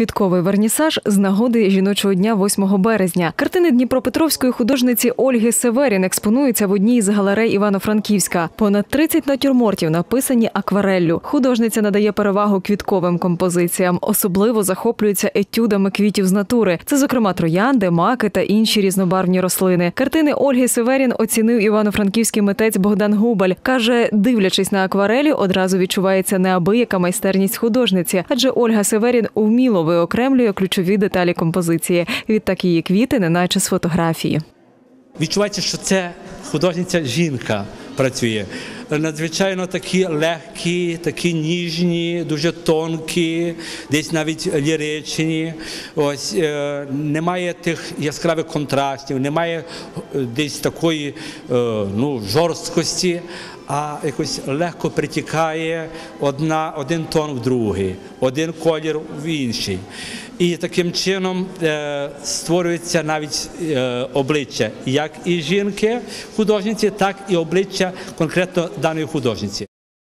квітковий вернісаж з нагоди жіночого дня 8 березня. Картини Дніпропетровської художниці Ольги Северін експонуються в одній із галерей Івано-Франківська. Понад 30 натюрмортів написані аквареллю. Художниця надає перевагу квітковим композиціям, особливо захоплюється етюдами квітів з натури. Це, зокрема, троянди, маки та інші різнобарвні рослини. Картини Ольги Северін оцінив івано-франківський митець Богдан Губаль. каже, дивлячись на акварелі, одразу відчувається неабияка майстерність художниці, адже Ольга Северін вміло виокремлює ключові деталі композиції. Відтак її квіти, неначе з фотографії. Відчувається, що це художниця жінка працює. Надзвичайно такі легкі, такі ніжні, дуже тонкі, десь навіть ліричні. Ось е, немає тих яскравих контрастів, немає е, десь такої е, ну, жорсткості, а якось легко притікає одна, один тон в другий, один колір в інший. І таким чином е, створюється навіть е, обличчя як і жінки художниці, так і обличчя конкретно даної художниці.